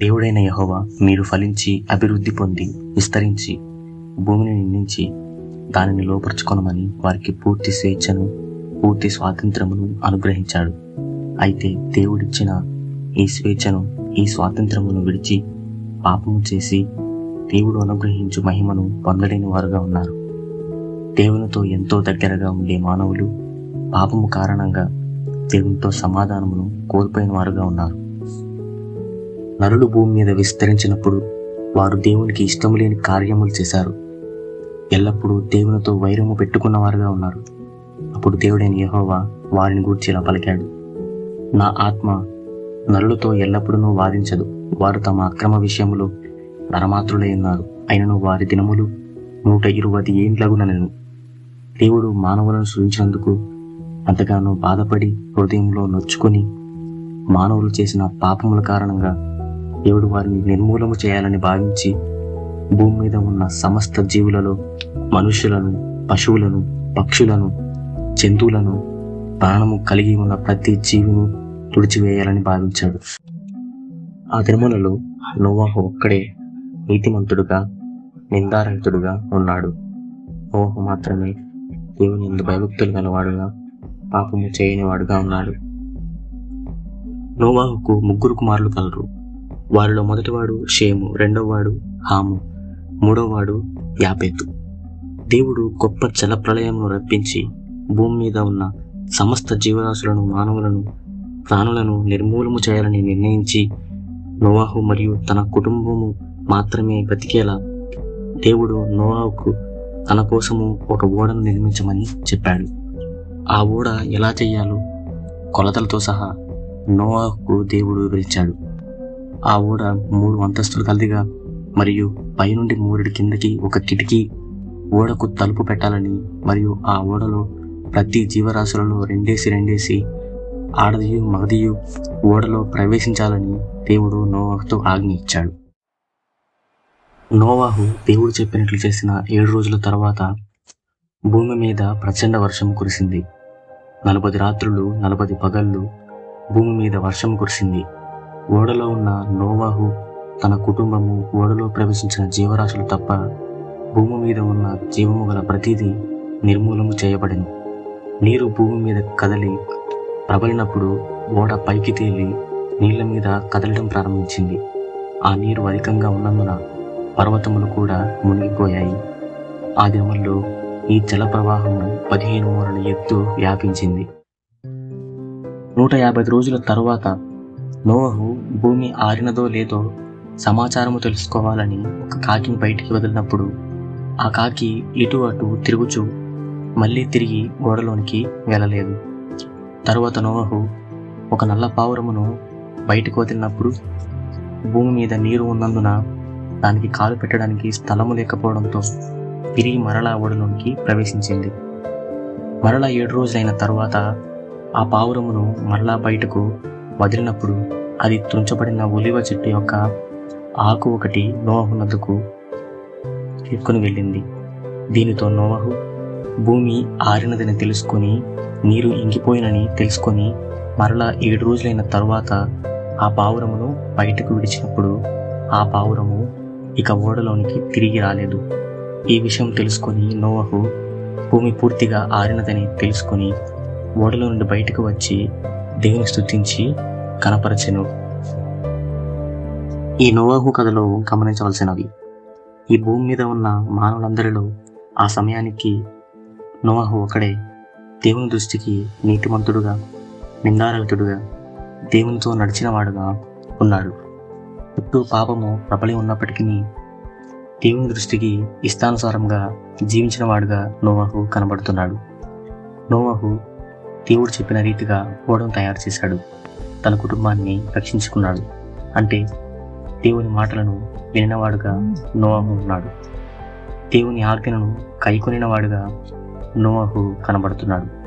దేవుడైన యహోవా మీరు ఫలించి అభివృద్ధి పొంది విస్తరించి భూమిని నిందించి దానిని లోపరుచుకొనమని వారికి పూర్తి స్వేచ్ఛను పూర్తి స్వాతంత్రమును అనుగ్రహించాడు. అయితే దేవుడిచ్చిన ఈ స్వేచ్ఛను ఈ స్వాతంత్రమును విడిచి పాపము చేసి దేవుడు అనుగ్రహించు మహిమను పొందలేని వారుగా ఉన్నారు. దేవునితో ఎంతో దగ్గరగా ఉండే మానవులు పాపము కారణంగా దేవునితో సమాధానమును కోల్పోయిన వారుగా ఉన్నారు. నరులు భూమి మీద విస్తరించినప్పుడు వారు దేవునికి ఇష్టము లేని కార్యములు చేశారు. ఎల్లప్పుడూ దేవునితో వైరము పెట్టుకున్న వారుగా ఉన్నారు. అప్పుడు దేవుడైన యహోవా వారిని గూర్చి ఇలా పలికాడు. నా ఆత్మ నరులతో ఎల్లప్పుడూ వాదించదు. వారు తమ అక్రమ విషయంలో నరమాత్రులై ఉన్నారు అయినను వారి దినములు నూట ఇరవై ఏండ్లగునను దేవుడు మానవులను సృజించినందుకు అంతగానో బాధపడి హృదయంలో నొచ్చుకొని మానవులు చేసిన పాపముల కారణంగా దేవుడు వారిని నిర్మూలము చేయాలని భావించి భూమి మీద ఉన్న సమస్త జీవులలో మనుషులను పశువులను పక్షులను జంతువులను ప్రాణము కలిగి ఉన్న ప్రతి జీవిని తుడిచివేయాలని భావించాడు. ఆ దినములలో నోవాహు ఒక్కడే నీతిమంతుడుగా నిందారహితుడుగా ఉన్నాడు. నోవాహు మాత్రమే దేవుని ఎందు భయభక్తులు గలవాడుగా పాపము చేయనివాడుగా ఉన్నాడు. నోవాహుకు ముగ్గురు కుమారులు కలరు. వారిలో మొదటివాడు షేము రెండవవాడు హాము మూడవవాడు యాపెతు. దేవుడు గొప్ప జల ప్రళయంను రప్పించి భూమి మీద ఉన్న సమస్త జీవరాశులను మానవులను ప్రాణులను నిర్మూలము చేయాలని నిర్ణయించి నోవాహు మరియు తన కుటుంబము మాత్రమే బ్రతికేలా దేవుడు నోవాహుకు తన కోసము ఒక ఓడను నిర్మించమని చెప్పాడు. ఆ ఓడ ఎలా చేయాలో కొలతలతో సహా నోవాహుకు దేవుడు వివరించాడు. ఆ ఓడ మూడు అంతస్తులు కలదిగా మరియు పైనుండి మూరుడి కిందకి ఒక కిటికీ ఓడకు తలుపు పెట్టాలని మరియు ఆ ఓడలో ప్రతి జీవరాశులలో రెండేసి రెండేసి ఆడదియు మగదియు ఓడలో ప్రవేశించాలని దేవుడు నోవాహుతో ఆజ్ఞ ఇచ్చాడు. నోవాహు దేవుడు చెప్పినట్లు చేసిన ఏడు రోజుల తర్వాత భూమి మీద ప్రచండ వర్షం కురిసింది. నలభై రాత్రులు నలభై పగళ్ళు భూమి మీద వర్షం కురిసింది. ఓడలో ఉన్న నోవాహు తన కుటుంబము ఓడలో ప్రవేశించిన జీవరాశులు తప్ప భూమి మీద ఉన్న జీవము గల ప్రతిదీ నిర్మూలము చేయబడింది నీరు భూమి మీద కదలి ప్రబలినప్పుడు ఓడ పైకి తేలి నీళ్ళ మీద కదలడం ప్రారంభించింది. ఆ నీరు అధికంగా ఉన్నందున పర్వతములు కూడా మునిగిపోయాయి. ఆ దినముల్లో ఈ జల ప్రవాహము పదిహేను మూరల ఎత్తు వ్యాపించింది. నూట యాభై రోజుల తరువాత నోవహు భూమి ఆరినదో లేదో సమాచారము తెలుసుకోవాలని ఒక కాకిని బయటికి వదిలినప్పుడు ఆ కాకి ఇటు అటు తిరుగుచూ మళ్ళీ తిరిగి గోడలోనికి వెళ్ళలేదు. తరువాత నోవహు ఒక నల్ల పావురమును బయటకు వదిలినప్పుడు భూమి మీద నీరు ఉన్నందున దానికి కాలు పెట్టడానికి స్థలము లేకపోవడంతో తిరిగి మరలా ఓడలోనికి ప్రవేశించింది. మరలా ఏడు రోజులైన తరువాత ఆ పావురమును మరలా బయటకు వదిలినప్పుడు అది తుంచబడిన ఒలివ చెట్టు యొక్క ఆకు ఒకటి నోవహు నద్దుకు తీసుకుని వెళ్ళింది. దీనితో నోవహు భూమి ఆరినదని తెలుసుకొని నీరు ఇంకిపోయినని తెలుసుకొని మరలా ఏడు రోజులైన తరువాత ఆ పావురమును బయటకు విడిచినప్పుడు ఆ పావురము ఇక ఓడలోనికి తిరిగి రాలేదు. ఈ విషయం తెలుసుకొని నోవహు భూమి పూర్తిగా ఆరినదని తెలుసుకొని ఓడలో నుండి బయటకు వచ్చి దేవుని స్థుతించి కనపరచెను. ఈ నోవాహు కథలో గమనించవలసినవి. ఈ భూమి మీద ఉన్న మానవులందరిలో ఆ సమయానికి నోవాహు ఒకడే దేవుని దృష్టికి నీతిమంతుడుగా నిందారహితుడుగా దేవునితో నడిచినవాడుగా ఉన్నాడు. చుట్టూ పాపము ప్రబలి ఉన్నప్పటికీ దేవుని దృష్టికి ఇష్టానుసారంగా జీవించిన వాడుగా నోవాహు కనబడుతున్నాడు. నోవాహు దేవుడు చెప్పిన రీతిగా ఓడను తయారు చేశాడు. తన కుటుంబాన్ని రక్షించుకున్నాడు. అంటే దేవుని మాటలను వినినవాడుగా నోవాహు ఉన్నాడు. దేవుని ఆజ్ఞలను కైకొనినవాడుగా నోవాహు కనబడుతున్నాడు.